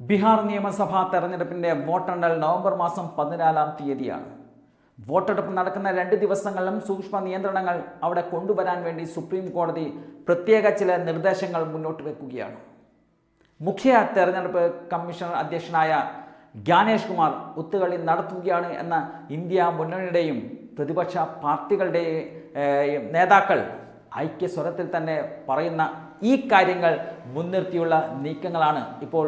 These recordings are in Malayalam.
ബീഹാർ നിയമസഭാ തെരഞ്ഞെടുപ്പിന്റെ വോട്ടെണ്ണൽ നവംബർ മാസം പതിനാലാം തീയതിയാണ്. വോട്ടെടുപ്പ് നടക്കുന്ന രണ്ട് ദിവസങ്ങളിലും സൂക്ഷ്മ നിയന്ത്രണങ്ങൾ അവിടെ കൊണ്ടുവരാൻ വേണ്ടി സുപ്രീം കോടതി പ്രത്യേക ചില നിർദ്ദേശങ്ങൾ മുന്നോട്ട് വെക്കുകയാണ്. മുഖ്യ തെരഞ്ഞെടുപ്പ് കമ്മീഷണർ അധ്യക്ഷനായ ജ്ഞാനേഷ് കുമാർ ഒത്തുകളി നടത്തുകയാണ് എന്ന ഇന്ത്യ മുന്നണിയുടെയും പ്രതിപക്ഷ പാർട്ടികളുടെ നേതാക്കൾ ഐക്യസ്വരത്തിൽ തന്നെ പറയുന്ന ഈ കാര്യങ്ങൾ മുൻനിർത്തിയുള്ള നീക്കങ്ങളാണ് ഇപ്പോൾ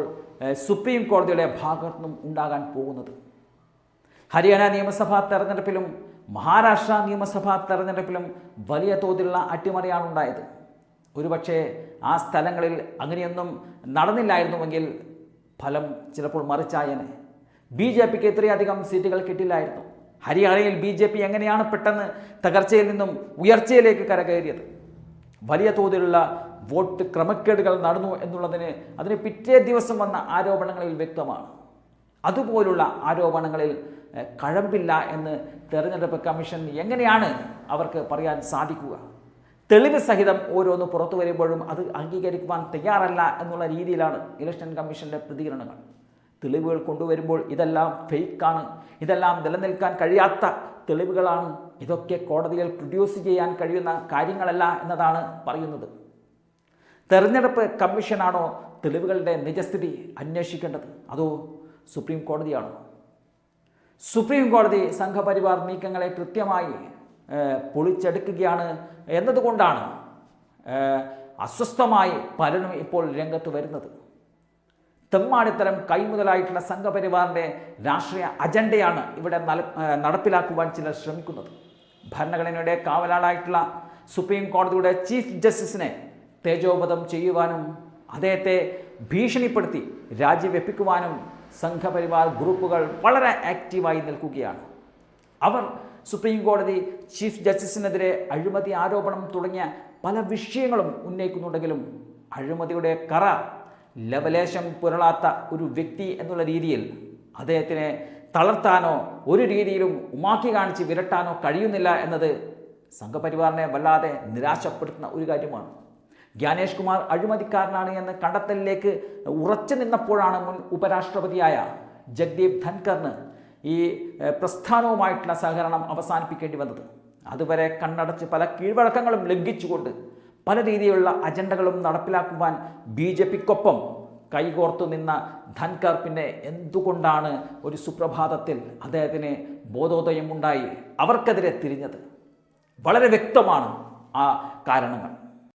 സുപ്രീം കോടതിയുടെ ഭാഗത്തു നിന്നും ഉണ്ടാകാൻ പോകുന്നത്. ഹരിയാന നിയമസഭാ തെരഞ്ഞെടുപ്പിലും മഹാരാഷ്ട്ര നിയമസഭാ തെരഞ്ഞെടുപ്പിലും വലിയ തോതിലുള്ള അട്ടിമറിയാണ് ഉണ്ടായത്. ഒരുപക്ഷെ ആ സ്ഥലങ്ങളിൽ അങ്ങനെയൊന്നും നടന്നില്ലായിരുന്നുവെങ്കിൽ ഫലം ചിലപ്പോൾ മറിച്ചായനെ. ബി ജെ പിക്ക് ഇത്രയധികം സീറ്റുകൾ കിട്ടില്ലായിരുന്നു. ഹരിയാനയിൽ ബി ജെ പി എങ്ങനെയാണ് പെട്ടെന്ന് തകർച്ചയിൽ നിന്നും ഉയർച്ചയിലേക്ക് കരകയറിയത്? വലിയ തോതിലുള്ള വോട്ട് ക്രമക്കേടുകൾ നടന്നു എന്നുള്ളതിന് അതിന് പിറ്റേ ദിവസം വന്ന ആരോപണങ്ങളിൽ വ്യക്തമാണ്. അതുപോലുള്ള ആരോപണങ്ങളിൽ കഴമ്പില്ല എന്ന് തെരഞ്ഞെടുപ്പ് കമ്മീഷൻ എങ്ങനെയാണ് അവർക്ക് പറയാൻ സാധിക്കുക? തെളിവ് സഹിതം ഓരോന്ന് പുറത്തു വരുമ്പോഴും അത് അംഗീകരിക്കുവാൻ തയ്യാറല്ല എന്നുള്ള രീതിയിലാണ് ഇലക്ഷൻ കമ്മീഷന്റെ പ്രതികരണങ്ങൾ. തെളിവുകൾ കൊണ്ടുവരുമ്പോൾ ഇതെല്ലാം ഫേക്കാണ് ഇതെല്ലാം നിലനിൽക്കാൻ കഴിയാത്ത തെളിവുകളാണ് ഇതൊക്കെ കോടതിയിൽ പ്രൊഡ്യൂസ് ചെയ്യാൻ കഴിയുന്ന കാര്യങ്ങളല്ല എന്നതാണ് പറയുന്നത്. തെരഞ്ഞെടുപ്പ് കമ്മീഷനാണോ തെളിവുകളുടെ നിജസ്ഥിതി അന്വേഷിക്കേണ്ടത്? അതോ സുപ്രീം കോടതിയാണോ? സുപ്രീം കോടതി സംഘപരിവാർ നീക്കങ്ങളെ കൃത്യമായി പൊളിച്ചെടുക്കുകയാണ് എന്നതുകൊണ്ടാണ് അസ്വസ്ഥമായി പലരും ഇപ്പോൾ രംഗത്ത് വരുന്നത്. തെമ്മാടിത്തരം കൈമുതലായിട്ടുള്ള സംഘപരിവാറിന്റെ രാഷ്ട്രീയ അജണ്ടയാണ് ഇവിടെ നടപ്പിലാക്കുവാൻ ചിലർ ശ്രമിക്കുന്നത്. ഭരണഘടനയുടെ കാവലാളായിട്ടുള്ള സുപ്രീം കോടതിയുടെ ചീഫ് ജസ്റ്റിസിനെ തേജോപതം ചെയ്യുവാനും അദ്ദേഹത്തെ ഭീഷണിപ്പെടുത്തി രാജ്യവെപ്പിക്കുവാനും സംഘപരിവാർ ഗ്രൂപ്പുകൾ വളരെ ആക്റ്റീവായി നിൽക്കുകയാണ്. അവർ സുപ്രീം കോടതി ചീഫ് ജസ്റ്റിസിനെതിരെ അഴിമതി ആരോപണം തുടങ്ങിയ പല വിഷയങ്ങളും ഉന്നയിക്കുന്നുണ്ടെങ്കിലും അഴിമതിയുടെ കറ ലവലേശം പുരളാത്ത ഒരു വ്യക്തി എന്നുള്ള രീതിയിൽ അദ്ദേഹത്തിനെ തളർത്താനോ ഒരു രീതിയിലും ഉമാക്കി കാണിച്ച് വിരട്ടാനോ കഴിയുന്നില്ല എന്നത് സംഘപരിവാറിനെ വല്ലാതെ നിരാശപ്പെടുത്തുന്ന ഒരു കാര്യമാണ്. ജ്ഞാനേഷ് കുമാർ അഴിമതിക്കാരനാണ് എന്ന് കണ്ടെത്തലിലേക്ക് ഉറച്ചു നിന്നപ്പോഴാണ് മുൻ ഉപരാഷ്ട്രപതിയായ ജഗ്ദീപ് ധൻകറിന് ഈ പ്രസ്ഥാനവുമായിട്ടുള്ള സഹകരണം അവസാനിപ്പിക്കേണ്ടി വന്നത്. അതുവരെ കണ്ണടച്ച് പല കീഴ്വഴക്കങ്ങളും ലംഘിച്ചുകൊണ്ട് പല രീതിയിലുള്ള അജണ്ടകളും നടപ്പിലാക്കുവാൻ ബി ജെ പിക്കൊപ്പം കൈകോർത്തു നിന്ന ധൻകർ പിന്നെ എന്തുകൊണ്ടാണ് ഒരു സുപ്രഭാതത്തിൽ അദ്ദേഹത്തിന് ബോധോദയം ഉണ്ടായി അവർക്കെതിരെ തിരിഞ്ഞത്? വളരെ വ്യക്തമാണ് ആ കാരണങ്ങൾ.